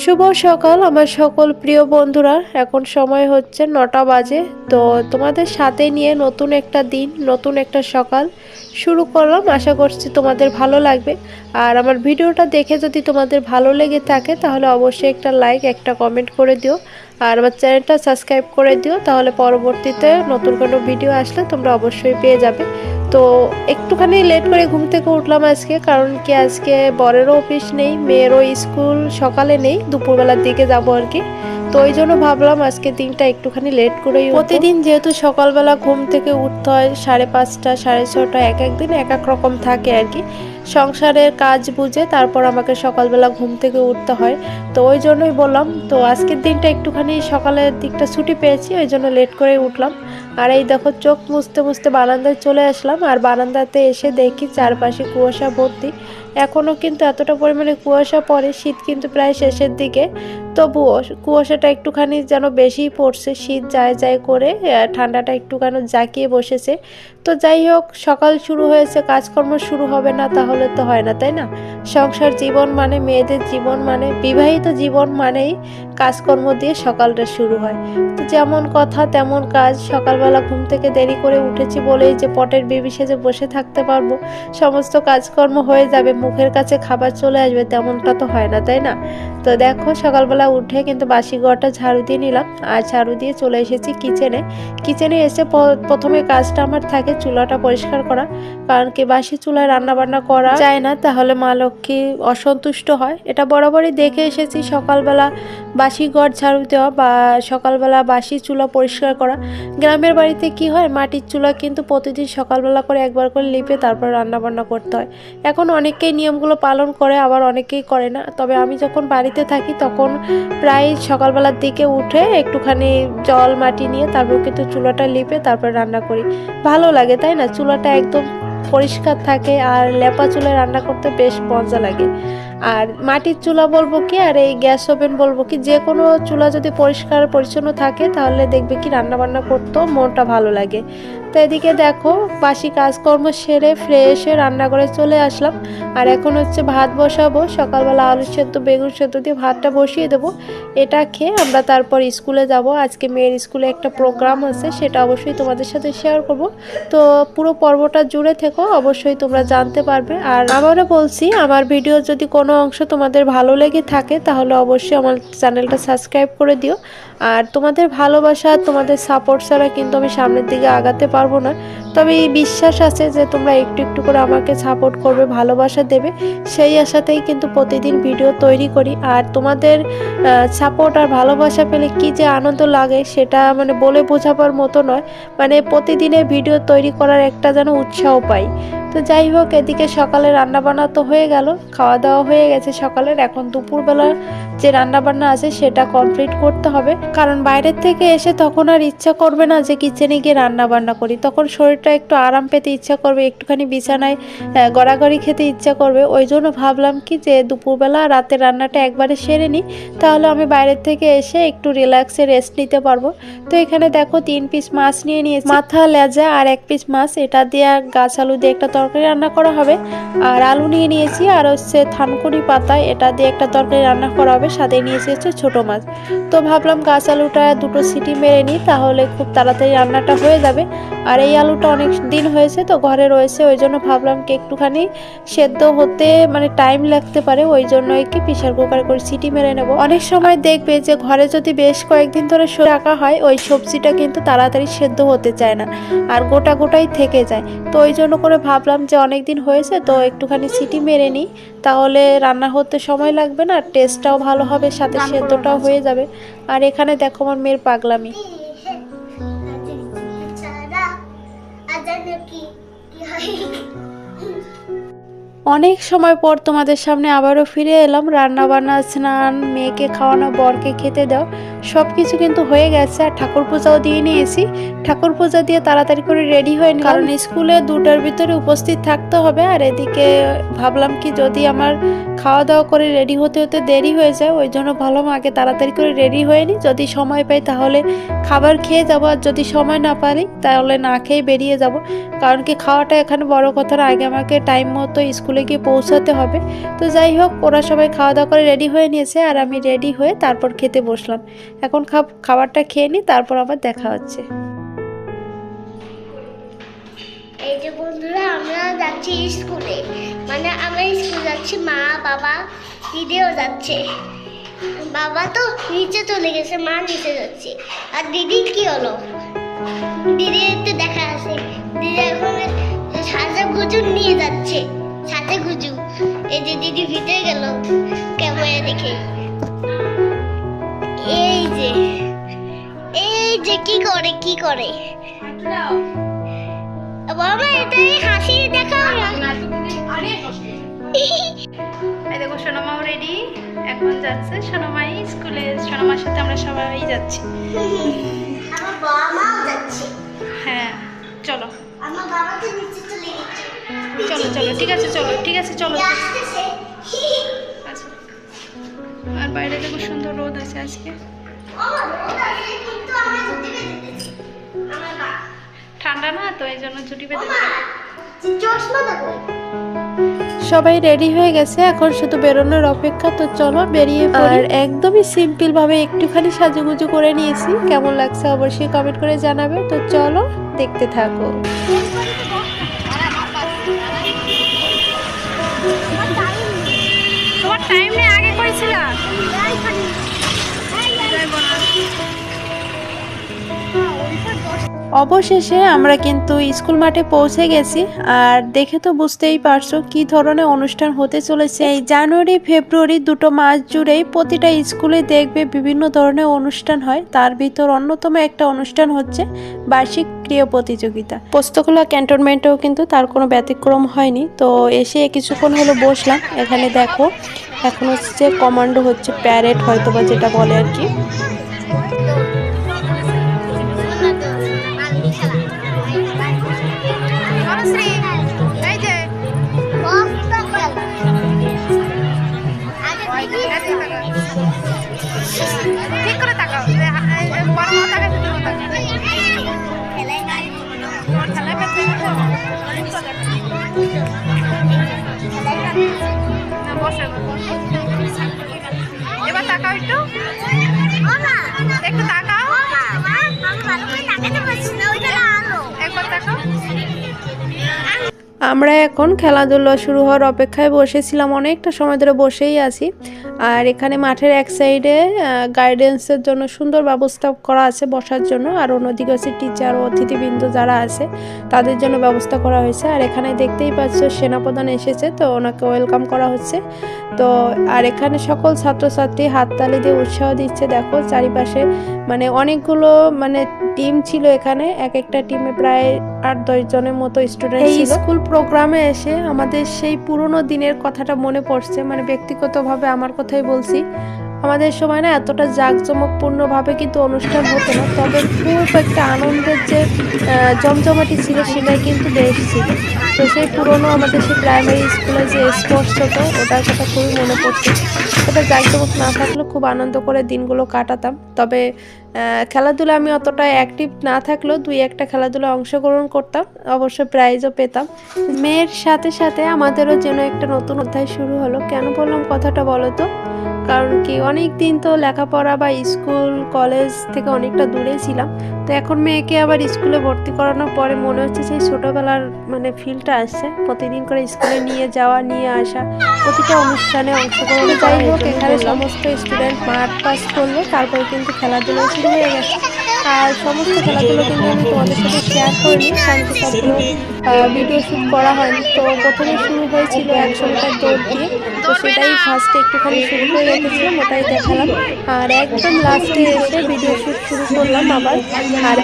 শুভ সকাল, আমার সকল প্রিয় বন্ধুরা। এখন সময় হচ্ছে নটা বাজে। তো তোমাদের সাথে নিয়ে নতুন একটা দিন, নতুন একটা সকাল শুরু করলাম। আশা করছি তোমাদের ভালো লাগবে। আর আমার ভিডিওটা দেখে যদি তোমাদের ভালো লেগে থাকে, তাহলে অবশ্যই একটা লাইক একটা কমেন্ট করে দিও। আর আমার চ্যানেলটা সাবস্ক্রাইব করে দিও, তাহলে পরবর্তীতে নতুন কোনো ভিডিও আসলে তোমরা অবশ্যই পেয়ে যাবে। তো একটুখানি লেট করে ঘুম থেকে উঠলাম আজকে, কারণ কি আজকে বরেরও অফিস নেই, মেয়েরও স্কুল সকালে নেই, দুপুরবেলার দিকে যাব আর কি। তো ওই জন্য ভাবলাম আজকে দিনটা একটুখানি লেট করেই। প্রতিদিন যেহেতু সকালবেলা ঘুম থেকে উঠতে হয়, সাড়ে পাঁচটা, সাড়ে ছটা এক এক দিন এক এক রকম থাকে আর কি। সংসারের কাজ বুঝে তারপর আমাকে সকালবেলা ঘুম থেকে উঠতে হয়। তো ওই জন্যই বললাম, তো আজকের দিনটা একটুখানি সকালের দিকটা ছুটি পেয়েছি, ওই জন্য লেট করে উঠলাম। আর এই দেখো, চোখ মুছতে মুছতে বারান্দায় চলে আসলাম, আর বারান্দাতে এসে দেখি চারপাশে কুয়াশা ভর্তি। এখনও কিন্তু এতটা পরিমাণে কুয়াশা পড়ে, শীত কিন্তু প্রায় শেষের দিকে। তবুও কুয়াশাটা একটুখানি যেন বেশিই পড়ছে, শীত যায় যায় করে ঠান্ডাটা একটুখানি জাঁকিয়ে বসেছে। তো যাই হোক, সকাল শুরু হয়েছে, কাজকর্ম শুরু হবে না, তাহলে তো হয় না, তাই না? সংসার জীবন মানে মেয়েদের জীবন মানে বিবাহিত জীবন মানেই কাজকর্ম দিয়ে সকালটা শুরু হয়। তো যেমন কথা, তেমন কাজ। সকালবেলা ঘুম থেকে দেরি করে উঠেছি বলেই যে পটের বেবি সেজে বসে থাকতে পারব। সমস্ত কাজকর্ম হয়ে যাবে, মুখের কাছে খাবার চলে আসবে, তেমনটা তো হয় না, তাই না? তো দেখো, সকালবেলা উঠে কিন্তু বাসি ঘরটা ঝাড়ু দিয়ে নিলাম। আর ঝাড়ু দিয়ে চলে এসেছি কিচেনে। কিচেনে এসে প্রথমে কাজটা আমার থাকে চুলাটা পরিষ্কার করা। কারণ কি বাসি চুলায় রান্না বান্না করা যায় না, তাহলে মা লক্ষ্মী অসন্তুষ্ট হয়। এটা বরাবরই দেখে এসেছি সকালবেলা বাসি ঘর ঝাড়ু দেওয়া বা সকালবেলা বাসি চুলা পরিষ্কার করা। গ্রামের বাড়িতে কি হয়, মাটির চুলা কিন্তু প্রতিদিন সকালবেলা করে একবার করে লিপে তারপর রান্না বান্না করতে হয়। এখন অনেকেই নিয়মগুলো পালন করে, আবার অনেকেই করে না। তবে আমি যখন বাড়িতে থাকি তখন প্রায় সকালবেলার দিকে উঠে একটুখানি জল, মাটি নিয়ে তারপর কিন্তু চুলাটা লিপে তারপর রান্না করি। ভালো লাগে, তাই না? চুলাটা একদম পরিষ্কার থাকে আর লেপা চুলায় রান্না করতে বেশ মজা লাগে। আর মাটির চুলা বলব কি, আর এই গ্যাস ওভেন বলব কি, যে কোনো চুলা যদি পরিষ্কার পরিচ্ছন্ন থাকে, তাহলে দেখবে কি রান্না বান্না করতেও মনটা ভালো লাগে। তো এদিকে দেখো, বাসি কাজকর্ম সেরে ফ্রেশ হয়ে রান্না করে চলে আসলাম। আর এখন হচ্ছে ভাত বসাবো, সকালবেলা আলু সেদ্ধ, বেগুন সেদ্ধ দিয়ে ভাতটা বসিয়ে দেবো। এটা খেয়ে আমরা তারপর স্কুলে যাব। আজকে মেয়ের স্কুলে একটা প্রোগ্রাম আছে, সেটা অবশ্যই তোমাদের সাথে শেয়ার করব। তো পুরো পর্বটা জুড়ে থেকো, অবশ্যই তোমরা জানতে পারবে। আর আবারও বলছি, আমার ভিডিও যদি কোনো অংশ তোমাদের ভালো লেগে থাকে, তাহলে অবশ্যই আমার চ্যানেলটা সাবস্ক্রাইব করে দিও। আর তোমাদের ভালোবাসা, তোমাদের সাপোর্ট ছাড়া কিন্তু আমি সামনের দিকে আগাতে পারব না। তবে এই বিশ্বাস আছে যে তোমরা একটু একটু করে আমাকে সাপোর্ট করবে, ভালোবাসা দেবে। সেই আশাতেই কিন্তু প্রতিদিন ভিডিও তৈরি করি। আর তোমাদের সাপোর্ট আর ভালোবাসা পেলে কি যে আনন্দ লাগে সেটা মানে বলে বোঝাবার মতো নয়। মানে প্রতিদিনের ভিডিও তৈরি করার একটা যেন উৎসাহ পাই। তো যাই হোক, এদিকে সকালে রান্নাবান্না তো হয়ে গেল। খাওয়া দাওয়া হয়ে গেছে সকালের। এখন দুপুরবেলা যে রান্নাবান্না আছে সেটা কমপ্লিট করতে হবে। কারণ বাইরের থেকে এসে তখন আর ইচ্ছা করবে না যে কিচেনে গিয়ে রান্না বান্না করি। তখন শরীরটা একটু আরাম পেতে ইচ্ছা করবে, একটুখানি বিছানায় গড়াগড়ি খেতে ইচ্ছা করবে। ওই জন্য ভাবলাম কি যে দুপুরবেলা রাতে রান্নাটা একবারে সেরে নিই। তাহলে আমি বাইরের থেকে এসে একটু রিল্যাক্সে রেস্ট নিতে পারব। তো এখানে দেখো তিন পিস মাছ নিয়ে নিয়েছি। মাথা, লেজা আর এক পিস মাছ। এটা দিয়ে গাছ আলু দিয়ে একটা তরকারি রান্না করা হবে। আর আলু নিয়ে নিয়েছি, আর হচ্ছে থানকুনি পাতা, এটা দিয়ে একটা তরকারি রান্না করা হবে, সাথে নিয়েছি হচ্ছে ছোটো মাছ। তো ভাবলাম গাছ আলুটা দুটো সিটি মেরে নিই, তাহলে খুব তাড়াতাড়ি রান্নাটা হয়ে যাবে। আর এই আলুটা অনেক দিন হয়েছে, তো ঘরে রয়েছে, ওই জন্য ভাবলাম কি একটুখানি সেদ্ধ হতে মানে টাইম লাগতে পারে, ওই জন্যই কি প্রেশার কুকারে করে সিটি মেরে নেব। অনেক সময় দেখবে যে ঘরে যদি বেশ কয়েকদিন ধরে রাখা হয়, ওই সবজিটা কিন্তু তাড়াতাড়ি সেদ্ধ হতে চায় না, আর গোটা গোটাই থেকে যায়। তো ওই জন্য করে ভাবলাম যে অনেক দিন হয়েছে তো একটুখানি সিটি মেরে নিই। তাহলে রান্না হতে সময় লাগবে না টেস্টটাও ভালো হবে সাথে সেদ্ধটাও হয়ে যাবে। আর এখানে দেখো আমার মেয়ের পাগলামি। কি? অনেক সময় পর তোমাদের সামনে আবারও ফিরে এলাম। রান্না বান্না স্নান, মেয়েকে খাওয়ানো, বরকে খেতে দাও সব কিছু কিন্তু হয়ে গেছে আর ঠাকুর পূজাও দিয়ে নিয়েছি। ঠাকুর পূজা দিয়ে তাড়াতাড়ি করে রেডি হয়ে কারণ স্কুলে দুটার ভিতরে উপস্থিত থাকতে হবে আর এদিকে ভাবলাম কি যদি আমার খাওয়া দাওয়া করে রেডি হতে হতে দেরি হয়ে যায়, ওই জন্য ভাবলাম আগে তাড়াতাড়ি করে রেডি হয়ে নিই। যদি সময় পাই তাহলে খাবার খেয়ে যাব আর যদি সময় না পারি তাহলে না খেয়ে বেরিয়ে যাব। কারণ কি খাওয়াটা এখানে বড় কথা আগে আমাকে টাইম মতো স্কুলে স্কুলে গিয়ে পৌঁছাতে হবে। তো যাই হোক, ওরা সবাই খাওয়া দাওয়া করে রেডি হয়ে নিয়েছে আর আমি রেডি হয়ে তারপর খেতে বসলাম। এখন খাবারটা খেয়ে নিই, তারপর আবার দেখা হচ্ছে। এই যে বন্ধুরা, আমরা যাচ্ছি স্কুলে। মানে আমরা স্কুলে যাচ্ছি, মা, বাবা, দিদিও যাচ্ছে। বাবা তো নিচে চলে গেছে, মা নিচে যাচ্ছে। আর দিদি কি হলো? দিদি একটু দেখা আছে। দিদি এখন সাজা গুজু নিয়ে যাচ্ছে। সাথে গুজু এই যে দিদি ভিতরে গেল ক্যামেরা দেখে। এই যে এই যে কি করে কি করে? বাবা এটাই হাসি দেখাও দেখো সোনামাও রেডি এখন যাচ্ছে সোনামাই স্কুলে। সোনামার সাথে আমরা সবাই যাচ্ছি। আমার বাবা মাও যাচ্ছে। হ্যাঁ চলো। আমার বাবা তো নিচে চলে গেছে। চলো চলো ঠিক আছে চলো ঠিক আছে চলো। আচ্ছা আর বাইরে দেখো সুন্দর রোদ আছে আজকে। ঠান্ডা না তো এই জন্য ছুটি পেতে সবাই রেডি হয়ে গেছে এখন শুধু বেরোনোর অপেক্ষা তো চলো বেরিয়ে আর একদমই সিম্পল ভাবে একটুখানি সাজুগুজু করে নিয়েছি কেমন লাগছে অবশ্যই কমেন্ট করে জানাবে তো চলো দেখতে থাকো। টাইম নেই আগে করেছিলাম। অবশেষে আমরা কিন্তু স্কুল মাঠে পৌঁছে গেছি। আর দেখে তো বুঝতেই পারছ কি ধরনের অনুষ্ঠান হতে চলেছে। এই জানুয়ারি, ফেব্রুয়ারি দুটো মাস জুড়েই প্রতিটা স্কুলে দেখবে বিভিন্ন ধরনের অনুষ্ঠান হয়। তার ভিতর অন্যতম একটা অনুষ্ঠান হচ্ছে বার্ষিক ক্রীড়া প্রতিযোগিতা। পোস্তকলা ক্যান্টনমেন্টেও কিন্তু তার কোনো ব্যতিক্রম হয়নি। তো এসে কিছুক্ষণ হলো বসলাম। এখানে দেখো, এখন হচ্ছে কমান্ডো হচ্ছে প্যারেড হয়তো বা যেটা বলে আর কি। এবার তাকাও একটু। একটু তাকাও। একবার তাকাও। আমরা এখন খেলাধুলো শুরু হওয়ার অপেক্ষায় বসেছিলাম, অনেকটা সময় ধরে বসেই আছি। আর এখানে মাঠের এক সাইডে গাইডেন্সের জন্য সুন্দর ব্যবস্থা করা আছে বসার জন্য। আর অন্যদিকে হচ্ছে টিচার ও অতিথিবৃন্দ যারা আছে তাদের জন্য ব্যবস্থা করা হয়েছে। আর এখানে দেখতেই পাচ্ছ সেনাপ্রধান এসেছে তো ওনাকে ওয়েলকাম করা হচ্ছে। তো আর এখানে সকল ছাত্রছাত্রী হাততালি দিয়ে উৎসাহ দিচ্ছে। দেখো চারিপাশে মানে অনেকগুলো মানে টিম ছিল এখানে। এক একটা টিমে প্রায় আট দশ জনের মতো স্টুডেন্ট এই স্কুল প্রোগ্রামে এসে আমাদের সেই পুরনো দিনের কথাটা মনে পড়ছে। মানে ব্যক্তিগতভাবে আমার কথাই বলছি। আমাদের সময় না এতটা জাঁকজমকপূর্ণভাবে কিন্তু অনুষ্ঠান হতো না, তবে খুব একটা আনন্দের যে জমজমাটি ছিল সেটাই কিন্তু বেশ ছিল। তো সেই পুরনো আমাদের সেই প্রাইমারি স্কুলে যে স্পোর্টস হতো, ওটার কথা খুবই মনে পড়ছে। ওটা জাঁকজমক না থাকলেও খুব আনন্দ করে দিনগুলো কাটাতাম। তবে খেলাধুলা আমি অতটা অ্যাক্টিভ না থাকলেও দুই একটা খেলাধুলা অংশগ্রহণ করতাম, অবশ্য প্রাইজও পেতাম। মেয়ের সাথে সাথে আমাদেরও যেন একটা নতুন অধ্যায় শুরু হলো। কেন বললাম কথাটা বলো তো? কারণ কি অনেক দিন তো লেখাপড়া বা স্কুল কলেজ থেকে অনেকটা দূরে ছিলাম। তো এখন মেয়েকে আবার স্কুলে ভর্তি করানোর পরে মনে হচ্ছে সেই ছোটোবেলার মানে ফিলটা আসছে। প্রতিদিন করে স্কুলে নিয়ে যাওয়া নিয়ে আসা প্রতিটা অনুষ্ঠানে অংশগ্রহণ যাই হোক এখানে সমস্ত স্টুডেন্ট মাঠ পাস করল তারপরে কিন্তু খেলাধুলো শুরু হয়ে গেছে। আর সমস্ত খেলাধুলো কিন্তু আমি তোমাদের সাথে শেয়ার করিনি কারণ সবগুলো ভিডিও শ্যুট করা হয়নি। তো প্রথমে শুরু হয়েছিল একশো মিটার দৌড় দিয়ে। তো সেটাই ফার্স্টে একটুখানি শুরু করে রেখেছিলাম ওটাই দেখালাম। আর একদম লাস্টে এসে ভিডিও শ্যুট শুরু করলাম আবার। আর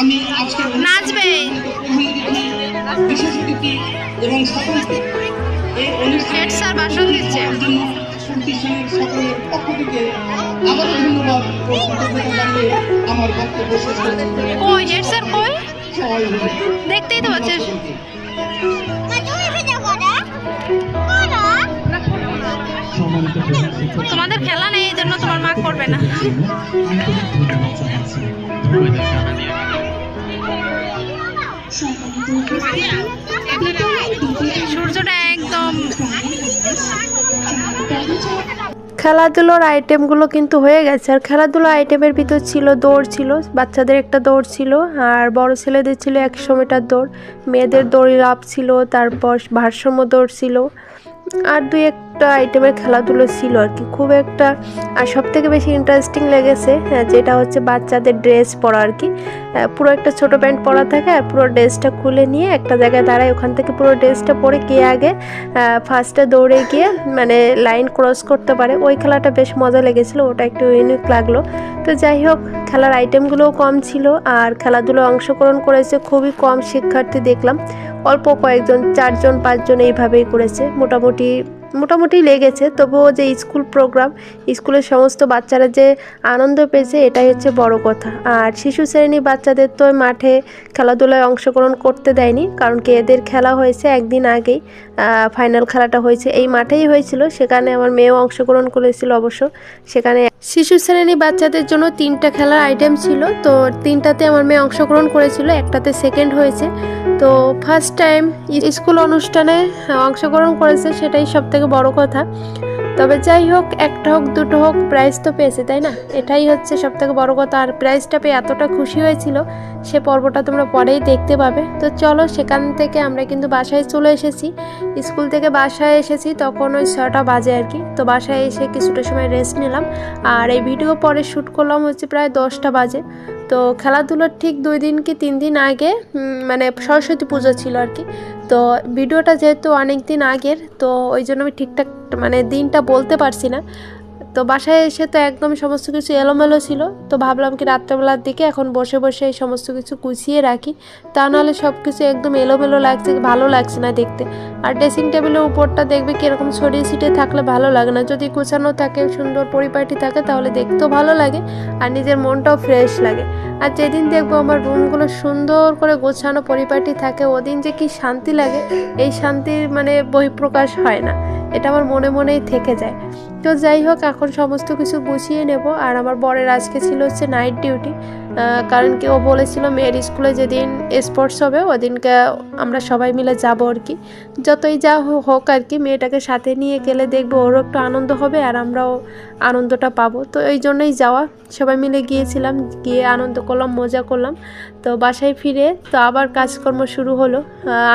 আমি আজকে নাচবে। বিশেষ অতিথি এবং সকলকে স্যার ভাষণ দিচ্ছে। হেড স্যার দেখতেই তো পাচ্ছিস। তোমাদের খেলা নেই, এই জন্য তোমার মা করবে না। খেলাধুলোর আইটেমগুলো কিন্তু হয়ে গেছে। আর খেলাধুলো আইটেমের ভিতর ছিল দৌড় ছিল, বাচ্চাদের একটা দৌড় ছিল, আর বড় ছেলেদের ছিল একশো মিটার দৌড়, মেয়েদের দড়ি লাভ ছিল, তারপর ভারসাম্য দৌড় ছিল। আর দুই একটা আইটেমের খেলাধুলো ছিল আর কি। খুব একটা, আর সব থেকে বেশি ইন্টারেস্টিং লেগেছে যেটা হচ্ছে বাচ্চাদের ড্রেস পরা আর কি। পুরো একটা ছোট প্যান্ট পরা থাকে আর পুরো ড্রেসটা খুলে নিয়ে একটা জায়গায় দাঁড়ায়, ওখান থেকে পুরো ড্রেসটা পরে কে আগে ফার্স্টে দৌড়ে গিয়ে মানে লাইন ক্রস করতে পারে। ওই খেলাটা বেশ মজা লেগেছিল, ওটা একটু ইউনিক লাগল। তো যাই হোক, খেলার আইটেমগুলোও কম ছিল, আর খেলাধুলো অংশগ্রহণ করেছে খুবই কম শিক্ষার্থী দেখলাম। অল্প কয়েকজন, চারজন, পাঁচজন এইভাবেই করেছে। মোটামুটি মোটামুটি লেগেছে। তবুও যে স্কুল প্রোগ্রাম, স্কুলের সমস্ত বাচ্চারা যে আনন্দ পেয়েছে, এটাই হচ্ছে বড় কথা। আর শিশু শ্রেণি বাচ্চাদের তো মাঠে খেলাধুলায় অংশগ্রহণ করতে দেয়নি, কারণ কি এদের খেলা হয়েছে একদিন আগেই। ফাইনাল খেলাটা হয়েছে। এই মাঠেই হয়েছিল। সেখানে আমার মেয়েও অংশগ্রহণ করেছিল অবশ্য। সেখানে শিশু শ্রেণি বাচ্চাদের জন্য তিনটা খেলার আইটেম ছিল। তো তিনটাতে আমার মেয়ে অংশগ্রহণ করেছিল, একটাতে সেকেন্ড হয়েছে। তো ফার্স্ট টাইম স্কুল অনুষ্ঠানে অংশগ্রহণ করেছে, সেটাই সব থেকে বড় কথা। তবে যাই হোক, একটা হোক, দুটো হোক প্রাইজ তো পেয়েছে, তাই না? এটাই হচ্ছে সব থেকে বড় কথা। আর প্রাইজটা পেয়ে এতটা খুশি হয়েছিল, সে পর্বটা তোমরা পরেই দেখতে পাবে। তো চলো, সেখান থেকে আমরা কিন্তু বাসায় চলে এসেছি। স্কুল থেকে বাসায় এসেছি, তখন ওই ছটা বাজে আর কি। তো বাসায় এসে কিছুটা সময় রেস্ট নিলাম। আর এই ভিডিও পরে শ্যুট করলাম হচ্ছে প্রায় দশটা বাজে। তো খেলাধুলার ঠিক দুই দিন কি তিন দিন আগে মানে সরস্বতী পুজো ছিল আর কি। তো ভিডিওটা যেহেতু অনেক দিন আগের, তো ওই জন্য আমি ঠিকঠাক মানে দিনটা বলতে পারছি না। তো বাসায় এসে তো একদম সমস্ত কিছু এলোমেলো ছিল। তো ভাবলাম কি রাত্রেবেলার দিকে এখন বসে বসে এই সমস্ত কিছু গুছিয়ে রাখি। তা নাহলে সব কিছু একদম এলোমেলো লাগছে, ভালো লাগছে না দেখতে। আর ড্রেসিং টেবিলের উপরটা দেখবে কীরকম ছড়িয়ে ছিটে থাকলে ভালো লাগে না। যদি গোছানো থাকে, সুন্দর পরিপাটি থাকে তাহলে দেখতেও ভালো লাগে আর নিজের মনটাও ফ্রেশ লাগে। আর যেদিন দেখব আমার রুমগুলো সুন্দর করে গোছানো পরিপাটি থাকে, ওদিন যে কি শান্তি লাগে, এই শান্তির মানে বহিঃপ্রকাশ হয় না। এটা আমার মনে মনেই থেকে যায়। তো যাই হোক, এখন সমস্ত কিছু গুছিয়ে নেব। আর আমার বরের আজকে ছিল হচ্ছে নাইট ডিউটি কারণ কি, ও বলেছিল মেয়ের স্কুলে যেদিন স্পোর্টস হবে, ওদিনকে আমরা সবাই মিলে যাব আর কি। যতই যা হোক আর কি, মেয়েটাকে সাথে নিয়ে গেলে দেখব ওরও একটু আনন্দ হবে আর আমরাও আনন্দটা পাবো। তো এই জন্যই যাওয়া। সবাই মিলে গিয়েছিলাম, গিয়ে আনন্দ করলাম, মজা করলাম। তো বাসায় ফিরে তো আবার কাজকর্ম শুরু হলো।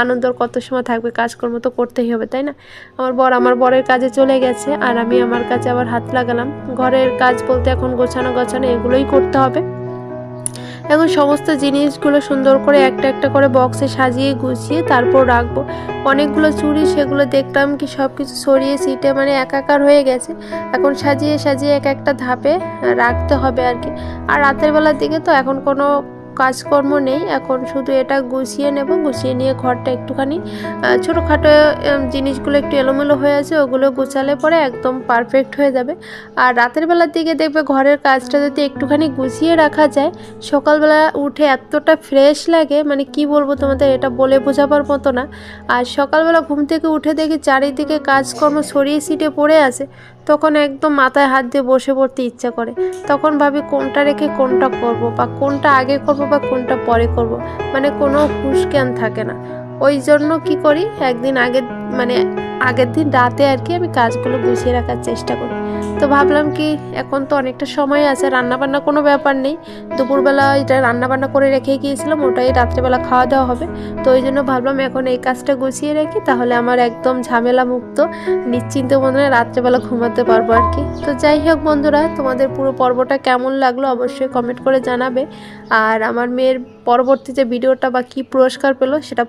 আনন্দর কত সময় থাকবে, কাজকর্ম তো করতেই হবে, তাই না? আমার বর, আমার বরের কাজে চলে গেছে আর আমি আমার কাজে আবার হাত লাগালাম। ঘরের কাজ বলতে এখন গোছানো গোছানো এগুলোই করতে হবে। এখন সমস্ত জিনিসগুলো সুন্দর করে একটা একটা করে বক্সে সাজিয়ে গুছিয়ে তারপর রাখব। অনেকগুলো চুড়ি, সেগুলো দেখলাম কি সব কিছু সরিয়ে সিটে মানে একাকার হয়ে গেছে। এখন সাজিয়ে সাজিয়ে এক একটা ধাপে রাখতে হবে আর কি। আর রাতের বেলার দিকে তো এখন কোনো কাজকর্ম নেই, এখন শুধু এটা গুছিয়ে নেব, গুছিয়ে নিয়ে ঘরটা একটুখানি ছোটোখাটো জিনিসগুলো একটু এলোমেলো হয়ে আছে, ওগুলো গুছালে পরে একদম পারফেক্ট হয়ে যাবে। আর রাতের বেলার দিকে দেখবে ঘরের কাজটা যদি একটুখানি গুছিয়ে রাখা যায়, সকালবেলা উঠে এতটা ফ্রেশ লাগে মানে কি বলব তোমাদের, এটা বলে বোঝাবার মতো না। আর সকালবেলা ঘুম থেকে উঠে দেখি চারিদিকে কাজকর্ম ছড়িয়ে ছিটে পড়ে আছে তখন একদম মাথায় হাত দিয়ে বসে পড়তে ইচ্ছা করে। তখন ভাবি কোনটা রেখে কোনটা করব বা কোনটা আগে করব বা কোনটা পরে করব। মানে কোনো হুশ জ্ঞান থাকে না। ওই জন্য কি করি? একদিন আগে মানে আগের দিন রাতে আর কি আমি কাজগুলো গুছিয়ে রাখার চেষ্টা করি। তো ভাবলাম কি এখন তো অনেকটা সময় আছে, রান্নাবান্না কোনো ব্যাপার নেই। দুপুরবেলা এটা রান্নাবান্না করে রেখে গিয়েছিলাম, ওটাই রাত্রেবেলা খাওয়া দাওয়া হবে। তো ওই জন্য ভাবলাম এখন এই কাজটা গুছিয়ে রাখি, তাহলে আমার একদম ঝামেলা মুক্ত, নিশ্চিন্ত মনে রাত্রেবেলা ঘুমাতে পারব আর কি। তো যাই হোক বন্ধুরা, তোমাদের পুরো পর্বটা কেমন লাগল অবশ্যই কমেন্ট করে জানাবে। আর আমার মেয়ের পরবর্তী যে ভিডিওটা বা কি পুরস্কার পেল সেটা